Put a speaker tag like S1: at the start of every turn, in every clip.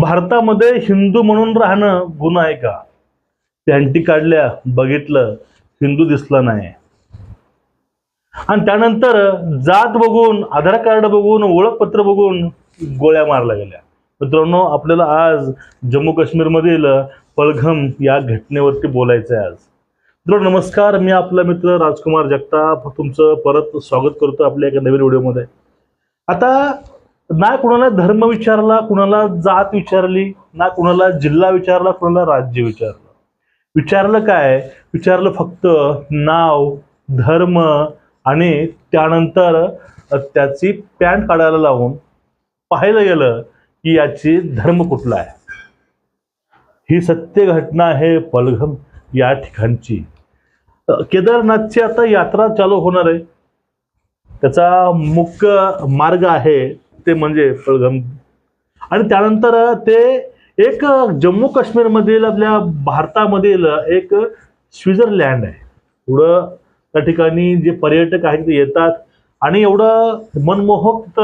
S1: भारतामध्ये हिंदू म्हणून राहणं गुन्हा आहे का? पॅन्टी काढल्या बघितलं हिंदू दिसला नाही. आणि त्यानंतर जात बघून आधार कार्ड बघून ओळखपत्र बघून गोळ्या मारल्या गेल्या. मित्रांनो आपल्याला आज जम्मू काश्मीरमधील पळघम या घटनेवरती बोलायचं आहे आज. मित्रांनो नमस्कार. मी आपला मित्र राजकुमार जगताप. तुमचं परत स्वागत करतो आपल्या एका नवीन व्हिडिओमध्ये. आता ना कुणाला धर्म विचारला कुणाला जात विचारली ना कुणाला जिल्हा विचारला कुणाला राज्य विचारलं. विचारलं काय? विचारलं फक्त नाव धर्म आणि त्यानंतर त्याची पॅन्ट काढायला लावून पाहिलं गेलं की याची धर्म कुठला आहे. ही सत्य घटना आहे पलघम या ठिकाणची. केदारनाथची आता यात्रा चालू होणार आहे. त्याचा मुख्य मार्ग आहे ते म्हणजे पळगम आणि त्यानंतर ते एक जम्मू काश्मीरमधील आपल्या भारतामधील एक स्वित्झर्लँड आहे. एवढं त्या ठिकाणी जे पर्यटक आहेत ते येतात. आणि एवढं मनमोहक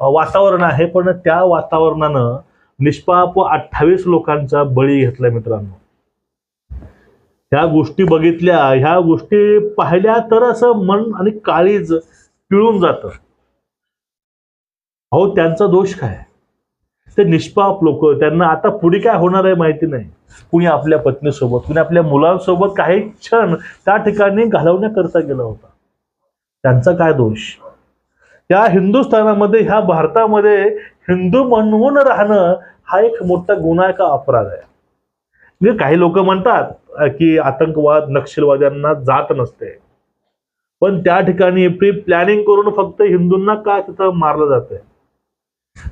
S1: वातावरण आहे पण त्या वातावरणानं निष्पाप अठ्ठावीस लोकांचा बळी घेतलाय मित्रांनो. ह्या गोष्टी बघितल्या ह्या गोष्टी पाहिल्या तर असं मन आणि काळीज पिळून जातं. अहो त्यांचा दोष काय? ते निष्पाप लोक त्यांना आता पुढे काय होणार आहे माहिती नाही. कुणी आपल्या पत्नीसोबत कुणी आपल्या मुलांसोबत काही क्षण त्या ठिकाणी घालवण्याकरता गेला होता. त्यांचा काय दोष? या हिंदुस्थानामध्ये ह्या भारतामध्ये हिंदू म्हणून राहणं हा एक मोठा गुन्हा का अपराध आहे. म्हणजे काही लोक म्हणतात की आतंकवाद नक्षलवाद्यांना जात नसते. पण त्या ठिकाणी प्री प्लॅनिंग करून फक्त हिंदूंना का तिथं मारलं जातंय?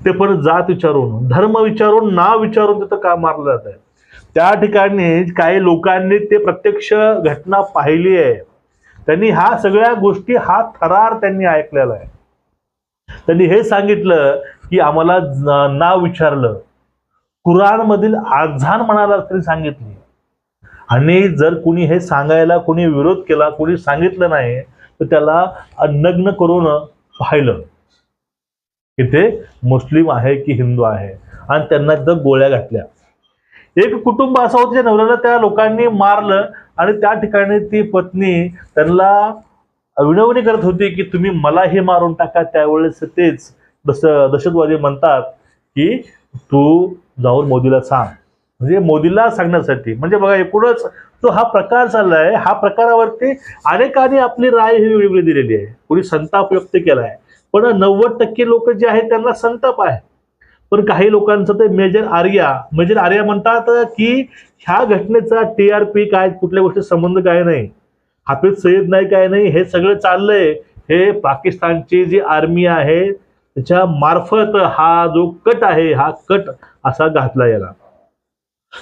S1: ते पण जात विचारून धर्म विचारून नाव विचारून तिथं का मारलं जात आहे? त्या ठिकाणी काही लोकांनी ते प्रत्यक्ष घटना पाहिली आहे. त्यांनी ह्या सगळ्या गोष्टी हा थरार त्यांनी ऐकलेला आहे. त्यांनी हे सांगितलं की आम्हाला नाव विचारलं. कुराण मधील आझान म्हणाला तरी सांगितली. आणि जर कुणी हे सांगायला कुणी विरोध केला कुणी सांगितलं नाही तर त्याला नग्न करून पाहिलं. की ते मुस्लिम आहे की हिंदू आहे. आणि त्यांना तिथं गोळ्या घातल्या. एक कुटुंब असं होतं ज्या नवऱ्याला त्या लोकांनी मारलं आणि त्या ठिकाणी ती पत्नी त्यांना विनवणी करत होती की तुम्ही मलाही मारून टाका त्यावेळेस तेच दस दहशतवादी म्हणतात की तू जाऊन मोदीला सांग. म्हणजे मोदीला सांगण्यासाठी. म्हणजे बघा एकूणच तो हा प्रकार चाललाय हा प्रकारावरती अनेकांनी आपली राय ही वेगळी दिलेली आहे. कोणी संताप व्यक्त केलाय पण नव्वद टक्के लोक जे आहेत त्यांना संताप आहे. पण काही लोकांचं ते मेजर आर्या मेजर आर्या म्हणतात की ह्या घटनेचा टी आर पी काय कुठल्या गोष्टी संबंध काय नाही. हाफिज सईद नाही काय नाही हे सगळं चाललंय. हे पाकिस्तानची जी आर्मी आहे त्याच्या मार्फत हा जो कट आहे हा कट असा घातला याला.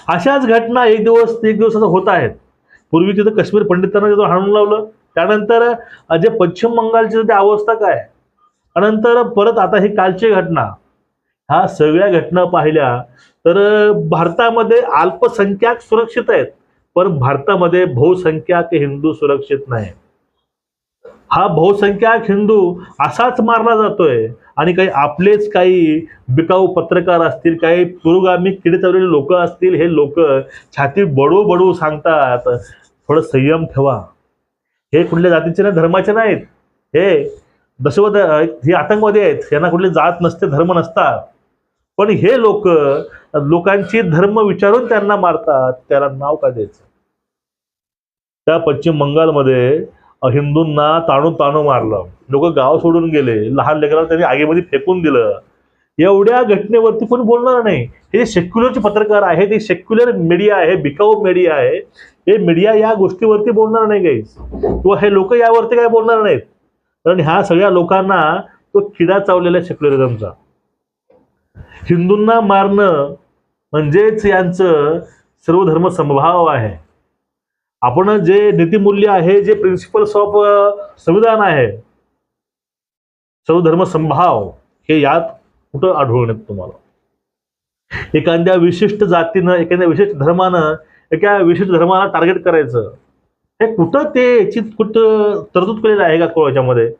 S1: अशाच घटना एक दिवस एक दिवस असं होत आहेत. पूर्वी तिथं काश्मीर पंडितांना तिथं हाणून लावलं. त्यानंतर जे पश्चिम बंगालची अवस्था काय? त्यानंतर परत आता ही कालची घटना. हा सगळ्या घटना पाहिल्या तर भारतामध्ये अल्पसंख्याक सुरक्षित आहेत पण भारतामध्ये बहुसंख्याक हिंदू सुरक्षित नाही. हा बहुसंख्याक हिंदू असाच मारला जातोय आणि काही आपलेच काही बिकाऊ पत्रकार असतील काही पुरोगामी किडे चाललेले लोक असतील हे लोक छाती बडू बडू सांगतात थोडं संयम ठेवा. हे कुठल्या जातीचे ना धर्माचे नाहीत. हे दशवध हे आतंकवादी आहेत यांना कुठली जात नसते धर्म नसतात. पण हे लोक लोकांची धर्म विचारून त्यांना मारतात त्याला नाव का द्यायचं? त्या पश्चिम बंगालमध्ये हिंदूंना ताणून ताणू मारलं. लोक गाव सोडून गेले लहान लेकरांना त्यांनी आगीमध्ये फेकून दिलं. एवढ्या घटनेवरती कोणी बोलणार नाही. हे सेक्युलरचे पत्रकार आहेत हे सेक्युलर मीडिया आहे बिकाऊ मीडिया आहे हे मीडिया या गोष्टीवरती बोलणार नाही काही किंवा हे लोक यावरती काय बोलणार नाहीत? कारण ह्या सगळ्या लोकांना तो किडा चावलेला सेक्युलरिझमचा. हिंदूंना मारणं म्हणजेच यांचं सर्वधर्म समभाव आहे. आपण जे नीतिमूल्य आहे जे प्रिन्सिपल्स ऑफ संविधान आहे सर्वधर्म संभाव हे यात कुठं आढळून येत तुम्हाला? एखाद्या विशिष्ट जातीनं एखाद्या विशिष्ट धर्मानं एका विशिष्ट धर्माला टार्गेट करायचं. हे कुठं ते याची कुठं तरतूद केलेलं आहे का कोणाच्यामध्ये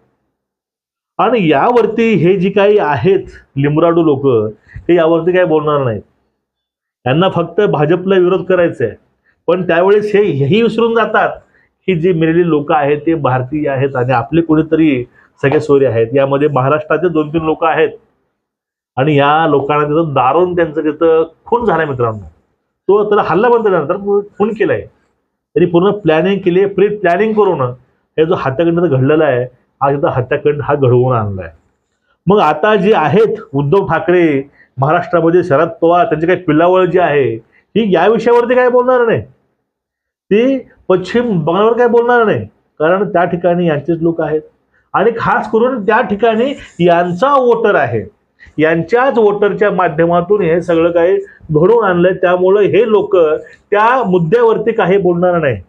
S1: आणि यावरती हे जी काही आहेत लिमराडू लोक हे यावरती काही बोलणार नाहीत. यांना फक्त भाजपला विरोध करायचा आहे पण त्यावेळेस हे हेही विसरून जातात की जी मेलेली लोक आहेत ते भारतीय आहेत आणि आपले कोणीतरी सगळे सोयरे आहेत. यामध्ये महाराष्ट्राचे दोन तीन लोक आहेत. आणि या लोकांना तिथं दारून त्यांचं तिथं खून झालाय मित्रांनो. तो तर हल्ला बंद नंतर खून केलाय. त्यांनी पूर्ण प्लॅनिंग केली प्री प्लॅनिंग करून हे जो हत्याकांड घडलेला आहे हा तिथं हत्याकांड हा घडवून आणला आहे मग आता जे आहेत उद्धव ठाकरे महाराष्ट्रामध्ये शरद पवार त्यांची काही पिल्लावळ जी आहे ही या विषयावरती काय बोलणार नाही. ती पश्चिम बंगालवर काय बोलणार नाही. कारण त्या ठिकाणी यांचेच लोक आहेत. आणि खास करून त्या ठिकाणी यांचा वोटर आहे. यांच्याच वोटरच्या माध्यमातून हे सगळं काही घडून आणलंय. त्यामुळं हे लोक त्या मुद्द्यावरती काही बोलणार नाही.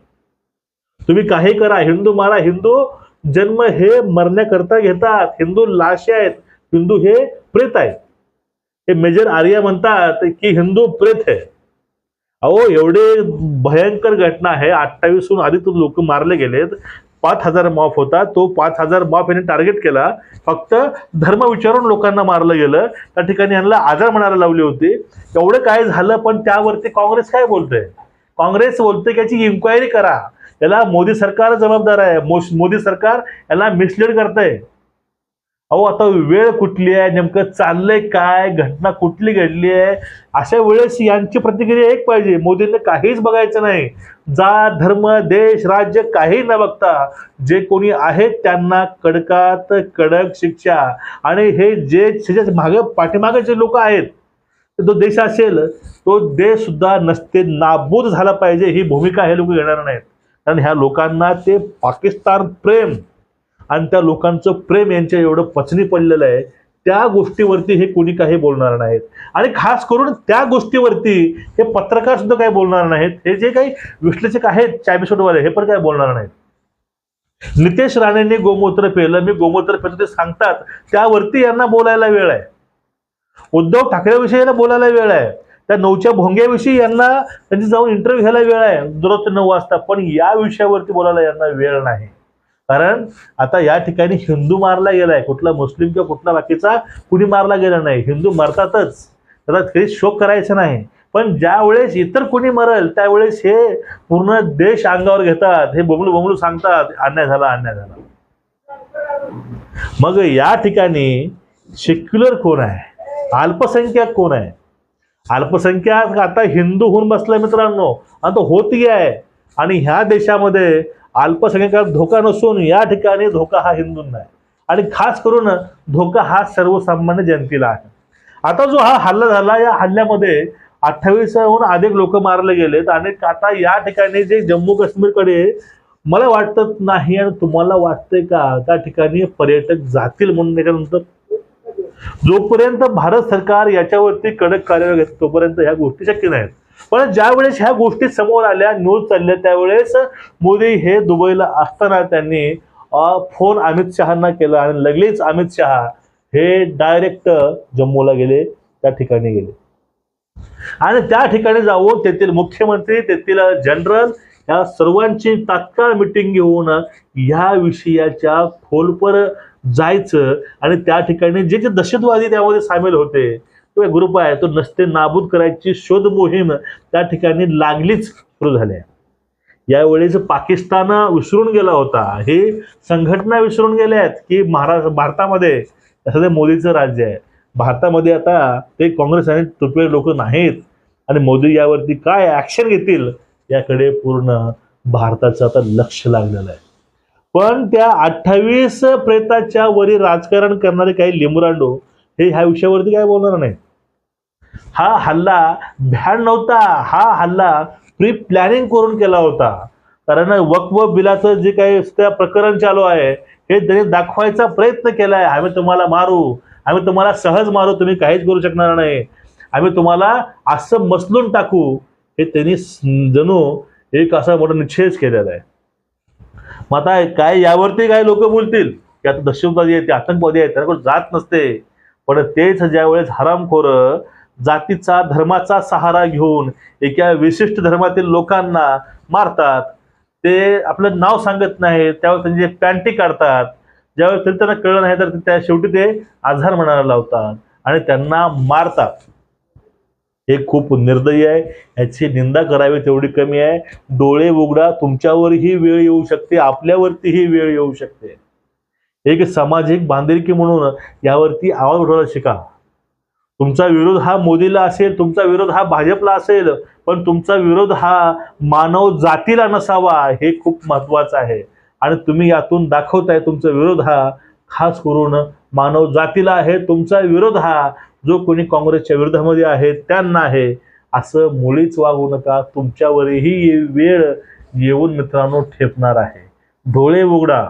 S1: तुम्ही काही करा. हिंदू मारा. हिंदू जन्म हे मरण्याकरता घेतात. हिंदू लाशे आहेत. हिंदू हे प्रेत आहेत. हे मेजर आर्या म्हणतात की हिंदू प्रेत आहे. अहो एवढे भयंकर घटना आहे. अठ्ठावीसहून अधिक लोक मारले गेलेत. पाच हजार मॉफ होता. तो पाच हजार मॉफ यांनी टार्गेट केला. फक्त धर्म विचारून लोकांना मारलं गेलं. त्या ठिकाणी यांना आजार म्हणायला लावली होती. एवढं काय झालं? पण त्यावरती काँग्रेस काय बोलतंय? काँग्रेस बोलते की याची इन्क्वायरी करा. याला मोदी सरकार जबाबदार आहे. मोदी सरकार याला मिसलीड करतंय. अहो आता वेळ कुठली आहे? नेमकं चाललंय काय? घटना कुठली घडली आहे? अशा वेळेस यांची प्रतिक्रिया एक पाहिजे. मोदींना काहीच बघायचं नाही. जात धर्म देश राज्य काही न बघता जे कोणी आहेत त्यांना कडकात कडक शिक्षा. आणि हे जे त्याच्यामागे पाठीमागे जे लोक आहेत जो देश असेल तो देश सुद्धा नसते नाबूद झाला पाहिजे ही भूमिका हे लोक घेणार नाहीत. कारण ह्या लोकांना ते पाकिस्तान प्रेम आणि त्या लोकांचं प्रेम यांच्या एवढं पचनी पडलेलं आहे त्या गोष्टीवरती हे कोणी काही बोलणार नाहीत. आणि खास करून त्या गोष्टीवरती हे पत्रकार सुद्धा काही बोलणार नाहीत. हे जे काही विश्लेषक आहेत चायबिस्कुटवाले हे पण काय बोलणार नाहीत. नितेश राणेंनी गोमूत्र पेलं मी गोमूत्र पेलं ते सांगतात. त्यावरती यांना बोलायला वेळ आहे. उद्धव ठाकरेविषयी यांना बोलायला वेळ आहे. त्या नऊच्या भोंग्याविषयी यांना त्यांची जाऊन इंटरव्ह्यू घ्यायला वेळ आहे. दररोज नऊ वाजता. पण या विषयावरती बोलायला यांना वेळ नाही. कारण आता या ठिकाणी हिंदू मारला गेलाय कुठला मुस्लिम किंवा कुठला बाकीचा कुणी मारला गेला नाही. हिंदू मरतातच. त्याला कधी शोक करायचा नाही. पण ज्या वेळेस इतर कोणी मरल त्यावेळेस हे पूर्ण देश अंगावर घेतात हे बोमलू बोमलू सांगतात अन्याय झाला अन्याय झाला. मग या ठिकाणी सेक्युलर कोण आहे? अल्पसंख्याक कोण आहे? अल्पसंख्याक आता हिंदू होऊन बसलाय मित्रांनो. आता होत आहे. आणि ह्या देशामध्ये अल्पसंख्याकात धोका नसून या ठिकाणी धोका हा हिंदूंना आहे. आणि खास करून धोका हा सर्वसामान्य जनतेला आहे. आता जो हा हल्ला झाला या हल्ल्यामध्ये अठ्ठावीसहून अधिक लोक मारले गेलेत आणि आता या ठिकाणी जे जम्मू काश्मीरकडे मला वाटत नाही आणि तुम्हाला वाटतंय का त्या ठिकाणी पर्यटक जातील म्हणून त्याच्यानंतर? जोपर्यंत भारत सरकार याच्यावरती कडक कार्यवाही घेत तोपर्यंत ह्या गोष्टी शक्य नाहीत. पण ज्यावेळेस ह्या गोष्टी समोर आल्या न्यूज चालल्या त्यावेळेस मोदी हे दुबईला असताना त्यांनी फोन अमित शहाना केला आणि लगेच अमित शहा हे डायरेक्ट जम्मूला गेले त्या ठिकाणी गेले. आणि त्या ठिकाणी जाऊन तेथील मुख्यमंत्री तेथील जनरल या सर्वांची तात्काळ मिटिंग घेऊन ह्या विषयाच्या खोलपर जायचं आणि त्या ठिकाणी जे जे दहशतवादी त्यामध्ये सामील होते किंवा ग्रुप आहे तो नसते नाबूद करायची शोध मोहीम त्या ठिकाणी लागलीच सुरू झाली आहे. यावेळेस पाकिस्तान विसरून गेला होता हे संघटना विसरून गेल्या आहेत की महाराष्ट्र भारतामध्ये सध्या मोदीचं राज्य आहे भारतामध्ये आता ते काँग्रेस आणि तुटवे लोक नाहीत. आणि मोदी यावरती काय ऍक्शन घेतील याकडे पूर्ण भारताचं आता लक्ष लागलेलं आहे. पण त्या अठ्ठावीस प्रेताच्या वरी राजकारण करणारे काही लिंबरांडो हे ह्या विषयावरती काय बोलणार नाही हा हल्ला भ्याड नव्हता. हा हल्ला प्री प्लॅनिंग करून केला होता. कारण वक्व बिलाचं जे काही त्या प्रकरण चालू आहे हे त्यांनी दाखवायचा प्रयत्न केलाय आम्ही तुम्हाला मारू. आम्ही तुम्हाला सहज मारू. तुम्ही काहीच करू शकणार नाही. आम्ही तुम्हाला असं मसलून टाकू हे त्यांनी जणू एक असा मोठा निश्चयच केलेला आहे. मग आता काय यावरती काय लोक बोलतील? की आता दहशतवादी आहेत ते आतंकवादी आहेत त्यांना जात नसते. पण तेच ज्यावेळेस हरामखोर जातीचा धर्माचा सहारा घेऊन एका विशिष्ट धर्मातील लोकांना मारतात. ते आपलं नाव सांगत नाही त्यावेळेस त्यांचे पॅन्टी काढतात. ज्यावेळेस तरी त्यांना कळलं नाही तर त्या शेवटी ते आधार म्हणायला लावतात आणि त्यांना मारतात. हे खूप निर्दयी आहे. याची निंदा करावी तेवढी कमी आहे. डोळे उघडा तुमच्यावरही वेळ येऊ शकते आपल्यावरतीही वेळ येऊ शकते. एक सामाजिक बांधिलकी म्हणून यावरती आवाज उठवायला शिका. तुमचा विरोध हा मोदीला असेल तुमचा विरोध हा भाजपला असेल पण तुमचा विरोध हा मानव जातीला नसावा हे खूप महत्वाचं आहे. आणि तुम्ही यातून दाखवताय तुमचा विरोध हा खास करून मानव जातीला आहे. तुमचा विरोध हा जो कोणी काँग्रेसच्या विरोधामध्ये आहे त्यांना आहे. असं मुळीच वागू नका. तुमच्यावरही वेळ येऊन मित्रांनो ठेपणार आहे. डोळे उघडा.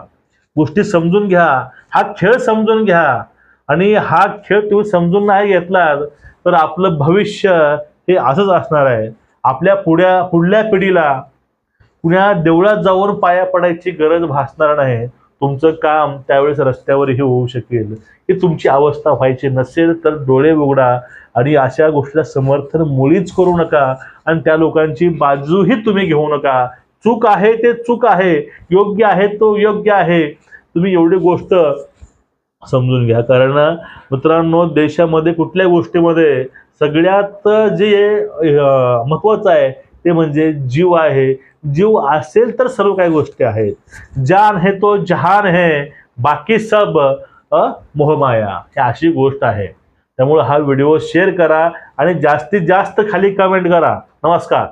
S1: गोष्टी समजून घ्या. हा खेळ समजून घ्या. आणि हा खेळ तुम्ही समजून नाही घेतला तर आपलं भविष्य हे असंच असणार आहे. आपल्या पुढ्या पुढल्या पिढीला पुण्या देवळात जाऊन पाया पडायची गरज भासणार नाही. तुमचं काम त्यावेळेस रस्त्यावरही होऊ शकेल. ही तुमची अवस्था व्हायची नसेल तर डोळे उघडा आणि अशा गोष्टीला समर्थन मुळीच करू नका आणि त्या लोकांची बाजूही तुम्ही घेऊ नका. चूक आहे ते चूक आहे. योग्य आहे तो योग्य आहे. तुम्ही एवढी गोष्ट समजून घ्या. कारण मित्रांनो देशामध्ये कुठल्या गोष्टीमध्ये सगळ्यात जे महत्वाचं आहे ते म्हणजे जीव आहे. जीव असेल तर सर्व काही गोष्टी आहेत. जान हे तो जहान है बाकी सब मोहमाया. ही अशी गोष्ट आहे. त्यामुळे हा व्हिडिओ शेअर करा आणि जास्तीत जास्त खाली कमेंट करा. नमस्कार.